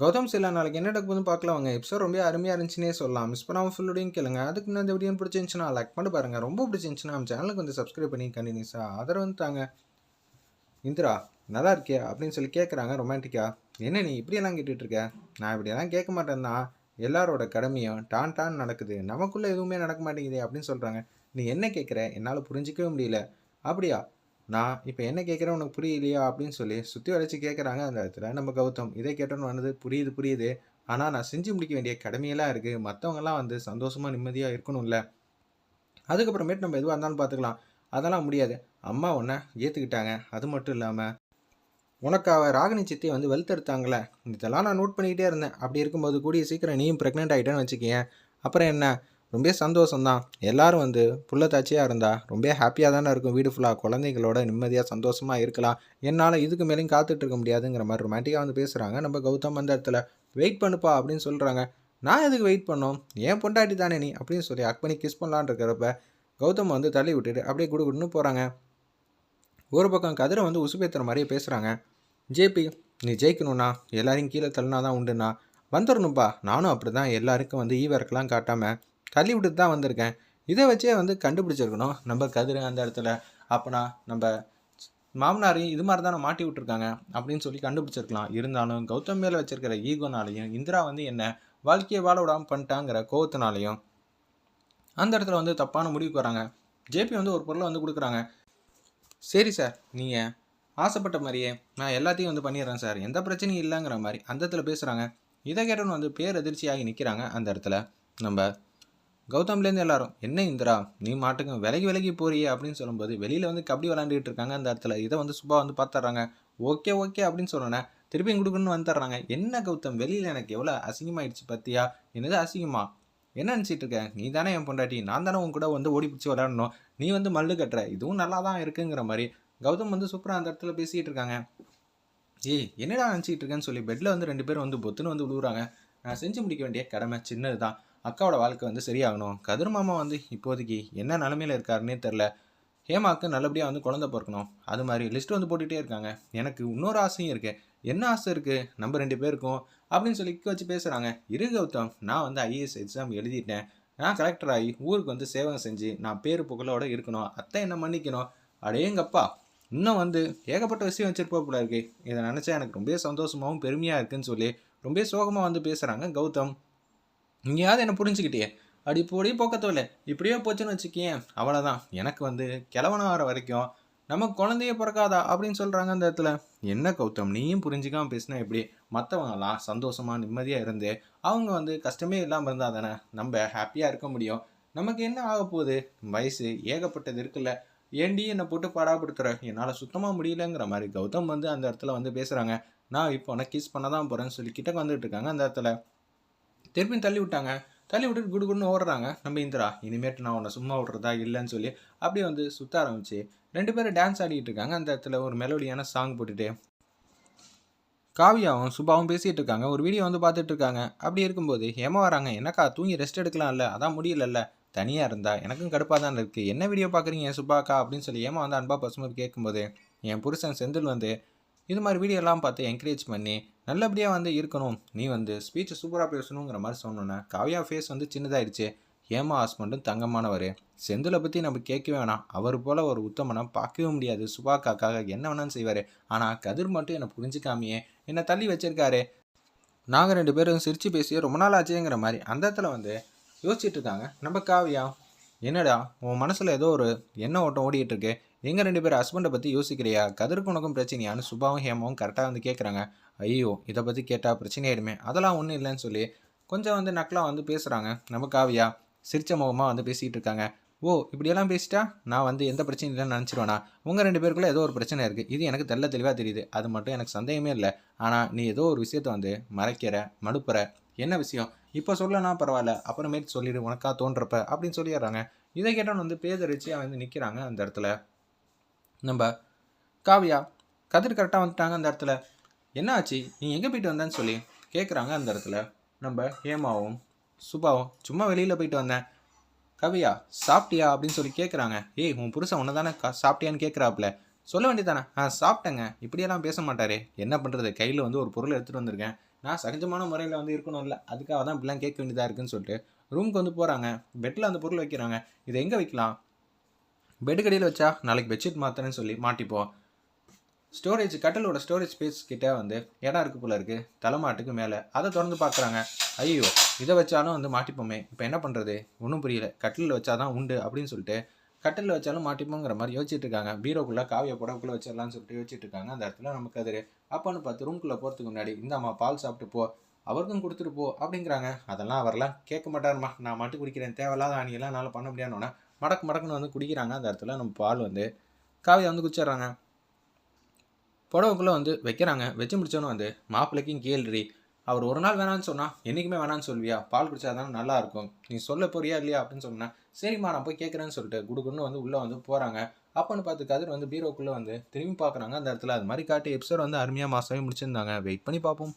கௌதம் சில நாளைக்கு என்ன நடக்குதுன்னு பார்க்கலாம் வாங்க எபிசோட் ரொம்ப அருமையாக இருந்துச்சுன்னே சொல்லலாம். மிஸ் பண்ணாமல் ஃபுல்லோடையும் கேளுங்க. அதுக்கு முன்னாடி இந்த வீடியோ பிடிச்சிருந்துச்சுன்னா லைக் பண்ணி பாருங்கள் ரொம்ப பிடிச்சிருந்துச்சுன்னா நம்ம சேனலுக்கு வந்து சப்ஸ்கிரைப் பண்ணி கண்டினியூஸாக ஆதரவு வந்துட்டாங்க. இந்திரா நல்லா இருக்கியா? அப்படின்னு சொல்லி கேட்குறாங்க ரொமான்டிக்கா என்ன நீ இப்படியெல்லாம் கேட்டுட்ருக்க நான் இப்படியெல்லாம் கேட்க மாட்டேன்னா எல்லாரோட கடமையும் டான் டான் நடக்குது. நமக்குள்ளே எதுவுமே நடக்க மாட்டேங்குதே அப்படின்னு சொல்கிறாங்க நீ என்ன கேட்குற என்னால் புரிஞ்சிக்கவே முடியல. அப்படியா? நான் இப்போ என்ன கேட்குறேன் உனக்கு புரியலையா அப்படின்னு சொல்லி சுற்றி வரைச்சி கேட்குறாங்க அந்த இடத்துல. நம்ம கௌதம் இதை கேட்டோன்னு வந்தது புரியுது புரியுது. ஆனால் நான் செஞ்சு முடிக்க வேண்டிய கடமையெல்லாம் இருக்குது மற்றவங்கெல்லாம் வந்து சந்தோஷமாக நிம்மதியாக இருக்கணும்ல. அதுக்கப்புறமேட்டு நம்ம எதுவாக இருந்தாலும் பார்த்துக்கலாம் அதெல்லாம் முடியாது. அம்மா உன்னை ஏற்றுக்கிட்டாங்க அது மட்டும் இல்லாமல் உனக்கு அவ ராகினி சித்தி வந்து வெளுத்தெடுத்தாங்களே இதெல்லாம் நான் நோட் பண்ணிக்கிட்டே இருந்தேன். அப்படி இருக்கும்போது கூடிய சீக்கிரம் நீயும் ப்ரெக்னென்ட் ஆகிட்டேன்னு வச்சுக்கேன் அப்புறம் என்ன? ரொம்ப சந்தோஷம்தான். எல்லாரும் வந்து புள்ளத்தாச்சியாக இருந்தா ரொம்ப ஹாப்பியாக தானே இருக்கும். வீடு ஃபுல்லாக குழந்தைங்களோட நிம்மதியாக சந்தோஷமாக இருக்கலாம். என்னால் இதுக்கு மேலேயும் காத்துட்டு இருக்க முடியாதுங்கிற மாதிரி ரொமான்டிக்காக வந்து பேசுகிறாங்க நம்ம கௌதம் அந்த இடத்துல வெயிட் பண்ணுப்பா அப்படின்னு சொல்கிறாங்க நான் எதுக்கு வெயிட் பண்ணோம்? ஏன் பொண்டாட்டி தானே நீ? அப்படின்னு சொல்லி அக் பண்ணி கிஸ் பண்ணலான்னு இருக்கிறப்ப கௌதம் வந்து தள்ளி விட்டுட்டு அப்படியே குடுகுடுன்னு போகிறாங்க ஒரு பக்கம் கதிரை வந்து உசுப்பேத்துற மாதிரியே பேசுகிறாங்க ஜேபி நீ ஜெயிக்கணும்னா எல்லாரையும் கீழே தள்ளினா தான் உண்டுண்ணா. வந்துடணும்ப்பா நானும் அப்படி தான் எல்லாருக்கும் வந்து ஈவர்க்கெலாம் காட்டாமல் தள்ளி விட்டுட்டு தான் வந்திருக்கேன். இதை வச்சே வந்து கண்டுபிடிச்சிருக்கணும். நம்ம கதிர் அந்த இடத்துல அப்போனா நம்ம மாமனாரையும் இது மாதிரி தானே மாட்டி விட்டுருக்காங்க அப்படின்னு சொல்லி கண்டுபிடிச்சிருக்கலாம். இருந்தாலும் கௌதம் மேலே வச்சிருக்கிற ஈகோனாலையும் இந்திரா வந்து என்ன வாழ்க்கையை வாழ விடாமல் பண்ணிட்டாங்கிற கோவத்தினாலையும் அந்த இடத்துல வந்து தப்பான முடிவுக்கு வராங்க. ஜேபி வந்து ஒரு பொருளை வந்து கொடுக்குறாங்க. சரி சார் நீங்கள் ஆசைப்பட்ட மாதிரியே நான் எல்லாத்தையும் வந்து பண்ணிடுறேன் சார். எந்த பிரச்சனையும் இல்லைங்கிற மாதிரி அந்த இடத்துல பேசுகிறாங்க இதை கேட்டோன்னு வந்து பேரதிர்ச்சியாகி நிற்கிறாங்க அந்த இடத்துல நம்ம கௌதம்லேருந்து எல்லாரும் என்ன இந்திரா நீ மாட்டுங்க விலகி விலகி போறியே? அப்படின்னு சொல்லும்போது வெளியில் வந்து கபடி விளாண்டுட்டு இருக்காங்க அந்த இடத்துல. இதை வந்து சுபா வந்து பார்த்துட்றாங்க. ஓகே ஓகே அப்படின்னு சொன்னேன் திருப்பியும் கொடுக்கணும்னு வந்துடுறாங்க. என்ன கௌதம் வெளியில் எனக்கு எவ்வளோ அசிங்கமாயிடுச்சு பத்தியா? என்னது அசிங்கமா? என்ன நினச்சிட்டு இருக்க? நீ தானே என் பொண்டாட்டி. நான் தானே உன் கூட வந்து ஓடி பிடிச்சி விளையாடணும். நீ வந்து மல்லு கட்டுற. இதுவும் நல்லா தான் இருக்குங்கிற மாதிரி. கௌதம் வந்து சூப்பராக அந்த இடத்துல பேசிகிட்டு இருக்காங்க. ஏய் என்னடா நினச்சிட்டு இருக்கேன்னு சொல்லி பெட்டில் வந்து ரெண்டு பேரும் வந்து பொத்துன்னு வந்து விழுவுறாங்க நான் செஞ்சு முடிக்க வேண்டிய கடமை சின்னது தான் அக்காவோட வாழ்க்கை வந்து சரியாகணும். கதிர் மாமா வந்து இப்போதைக்கு என்ன நிலமையில இருக்காருன்னே தெரில ஹேமாவுக்கு நல்லபடியாக வந்து குழந்தை பிறக்கணும். அது மாதிரி லிஸ்ட் வந்து போட்டுகிட்டே இருக்காங்க. எனக்கு இன்னொரு ஆசையும் இருக்குது என்ன ஆசை இருக்குது நம்ம ரெண்டு பேருக்கும் அப்படின்னு சொல்லி இக்க வச்சு பேசுகிறாங்க இரு கௌதம் நான் வந்து ஐஏஎஸ் எக்ஸாம் எழுதிட்டேன். நான் கலெக்டர் ஆகி ஊருக்கு வந்து சேவை செஞ்சு நான் பேரு புகழோட இருக்கணும். அத்தை என்ன மன்னிக்கணும்? அடேங்கப்பா இன்னும் வந்து ஏகப்பட்ட விஷயம் வச்சிருப்பா போல இருக்கு. இதை நினச்சா எனக்கு ரொம்ப சந்தோஷமாகவும் பெருமையாக இருக்குன்னு சொல்லி ரொம்ப சோகமாக வந்து பேசுகிறாங்க கௌதம். நீயாவது என்ன புரிஞ்சுக்கிட்டியே? அப்படி போடி போக்கத்தோல. இப்படியே போச்சுன்னு வச்சுக்கேன் அவ்வளோதான் எனக்கு வந்து கிழவன வர வரைக்கும் நம்ம குழந்தைய பிறக்காதா அப்படின்னு சொல்கிறாங்க அந்த இடத்துல. என்ன கௌதம் நீயும் புரிஞ்சுக்காம பேசினா எப்படி? மற்றவங்கலாம் சந்தோஷமாக நிம்மதியாக இருந்து அவங்க வந்து கஷ்டமே இல்லாமல் இருந்தால் தானே? நம்ம ஹாப்பியாக இருக்க முடியும். நமக்கு என்ன ஆக போகுது? வயசு ஏகப்பட்டது இருக்குல்ல. ஏண்டி என்னை போட்டு பாடாப்படுத்துற? என்னால் சுத்தமாக முடியலங்கிற மாதிரி கௌதம் வந்து அந்த இடத்துல வந்து பேசுகிறாங்க நான் இப்போ உனக்கு கிஸ் பண்ண தான் போகிறேன்னு சொல்லி கிட்டக்கு வந்துட்டு இருக்காங்க அந்த இடத்துல. திருப்பியும் தள்ளி விட்டாங்க. தள்ளி விட்டுட்டு குடு குடுன்னு ஓடுறாங்க. நம்ம இந்திரா இனிமேட்டு நான் உன்னை சும்மா விட்றதா இல்லைன்னு சொல்லி அப்படியே வந்து சுத்த ஆரம்பிச்சு ரெண்டு பேரும் டான்ஸ் ஆடிக்கிட்டு இருக்காங்க. அந்த இடத்துல ஒரு மெலோடியான சாங் போட்டுட்டு காவியாவும் சுபாவும் பேசிகிட்டு இருக்காங்க. ஒரு வீடியோ வந்து பார்த்துட்டு இருக்காங்க. அப்படி இருக்கும்போது ஏமா வராங்க? என்னக்கா தூங்கி ரெஸ்ட் எடுக்கலாம்ல? அதான் முடியலல்ல. தனியாக இருந்தா எனக்கும் கடுப்பாக தான் இருக்குது என்ன வீடியோ பார்க்குறீங்க சுபாக்கா? அப்படின்னு சொல்லி ஏமா வந்து அன்பா பசுமதி கேட்கும்போது என் புருஷன் செந்தில் வந்து இது மாதிரி வீடியோலாம் பார்த்து என்கரேஜ் பண்ணி நல்லபடியாக வந்து இருக்கணும். நீ வந்து ஸ்பீச்சை சூப்பராக பேசணுங்கிற மாதிரி சொன்னோன்னே காவியா ஃபேஸ் வந்து சின்னதாகிடுச்சு ஏமா ஹஸ்பண்டும் தங்கமானவர் செந்திலை பற்றி நம்ம கேட்கவே வேணாம். அவர் போல் ஒரு உத்தமனை பார்க்கவே முடியாது. சுபாக்காக்காக என்ன வேணாலும் செய்வார். ஆனால் கதிர் மட்டும் என்னை புரிஞ்சுக்காமையே என்னை தள்ளி வச்சிருக்காரு. நாங்கள் ரெண்டு பேரும் சிரித்து பேசி ரொம்ப நாள் ஆச்சுங்கிற மாதிரி அந்த இடத்துல வந்து யோசிச்சுட்டு இருக்காங்க. நம்ம காவியா என்னடா உன் மனசில் ஏதோ ஒரு எண்ண ஓட்டம் ஓடிட்டு இருக்கு எங்கள் ரெண்டு பேர் ஹஸ்பண்டை பற்றி யோசிக்கிறியா? கதிருக்கு உனக்கும் பிரச்சனையான்னு சுபாவும் ஹேமாவும் கரெக்டாக வந்து கேட்குறாங்க ஐயோ இதை பற்றி கேட்டால் பிரச்சனையாயிடுமே அதெல்லாம் ஒன்றும் இல்லைன்னு சொல்லி கொஞ்சம் வந்து நக்கலாக வந்து பேசுகிறாங்க நம்ம காவியா சிரிச்ச முகமாக வந்து பேசிகிட்டு இருக்காங்க. ஓ இப்படியெல்லாம் பேசிட்டா நான் வந்து எந்த பிரச்சனையும் இல்லைன்னு நினச்சிருவேனா? உங்கள் ரெண்டு பேருக்குள்ளே ஏதோ ஒரு பிரச்சனை இருக்குது இது எனக்கு தெல்ல தெளிவாக தெரியுது. அது மட்டும் எனக்கு சந்தேகமே இல்லை. ஆனால் நீ ஏதோ ஒரு விஷயத்த வந்து மறைக்கிற மடுப்புற என்ன விஷயம்? இப்போ சொல்லனா பரவாயில்ல. அப்புறமேட்டு சொல்லிடு உனக்கா தோன்றப்ப அப்படின்னு சொல்லிடுறாங்க. இதை கேட்டவன் வந்து பேதரிச்சு அவன் வந்து நிற்கிறாங்க அந்த இடத்துல. நம்ம காவியா கதிர் கரெக்டாக வந்துட்டாங்க அந்த இடத்துல. என்ன ஆச்சு? நீ எங்கே போயிட்டு வந்தேன்னு சொல்லி கேட்குறாங்க அந்த இடத்துல. நம்ம ஹேமாவும் சுபாவும் சும்மா வெளியில் போயிட்டு வந்தேன். கவியா சாப்பிட்டியா? அப்படின்னு சொல்லி கேட்குறாங்க ஏய் உன் புருஷன் உன்னை தானே கா சாப்பிட்டியான்னு கேட்குறாப்புல சொல்ல வேண்டியதானே ஆ சாப்பிட்டேங்க. இப்படியெல்லாம் பேச மாட்டாரே. என்ன பண்ணுறது கையில் வந்து ஒரு பொருள் எடுத்துகிட்டு வந்திருக்கேன். நான் சகஜமான முறையில் வந்து இருக்கணும்ல. அதுக்காக தான் இப்படிலாம் கேட்க வேண்டியதாக இருக்குன்னு சொல்லிட்டு ரூமுக்கு வந்து போகிறாங்க பெட்டில் அந்த பொருள் வைக்கிறாங்க. இதை எங்கே வைக்கலாம்? பெட்டுக்கடியில் வச்சா நாளைக்கு பெட்ஷீட் மாற்றுறேன்னு சொல்லி மாட்டிப்போம் ஸ்டோரேஜ் கட்டலோட ஸ்டோரேஜ் ஸ்பேஸ் கிட்டே வந்து இடம் இருக்குது போல இருக்குது தலைமாட்டுக்கு மேலே. அதை திறந்து பார்க்குறாங்க. ஐயோ இதை வச்சாலும் வந்து மாட்டிப்போமே. இப்போ என்ன பண்ணுறது ஒன்றும் புரியல. கட்டிலில் வச்சாதான் உண்டு அப்படின்னு சொல்லிட்டு கட்டிலில் வச்சாலும் மாட்டிப்போங்கிற மாதிரி யோசிச்சுட்டு இருக்காங்க பீரோக்குள்ளே காவிய புடவுக்குள்ளே வச்சிடலாம்னு சொல்லிட்டு யோசிச்சுட்டு இருக்காங்க அந்த இடத்துல நமக்கு அது அப்பான்னு பார்த்து ரூம்குள்ளே போகிறதுக்கு முன்னாடி இந்தாம்மா பால் சாப்பிட்டு போ அவருக்கும் கொடுத்துட்டு போ அப்படிங்கிறாங்க. அதெல்லாம் அவரெல்லாம் கேட்க மாட்டாருமா நான் மட்டும் குடிக்கிறேன். தேவையில்லாத அணியெல்லாம் என்னால் பண்ண முடியாதுன்னு மடக்கு மடக்குன்னு வந்து குடிக்கிறாங்க. அந்த இடத்துல நம்ம பால் வந்து காவியை வந்து குடிச்சிடுறாங்க. புடவைக்குள்ளே வந்து வைக்கிறாங்க. வச்சு முடிச்சோன்னு வந்து மாப்பிள்ளைக்கும் கேள்றி அவர் ஒரு நாள் வேணான்னு சொன்னால் என்றைக்குமே வேணான்னு சொல்வியா பால் குடிச்சா தானே நல்லா இருக்கும் நீ சொல்ல போறியா இல்லையா? அப்படின்னு சொன்னா சரிம்மா நான் போய் கேட்குறேன்னு சொல்லிட்டு குடுக்குன்னு வந்து உள்ளே வந்து போகிறாங்க அப்போன்னு பார்த்து கதிர் வந்து பீரோக்குள்ளே வந்து திரும்பி பார்க்குறாங்க அந்த இடத்துல. அது மாதிரி காட்டி எபிசோட் வந்து அருமையாக மாதமே முடிச்சிருந்தாங்க. வெயிட் பண்ணி பார்ப்போம்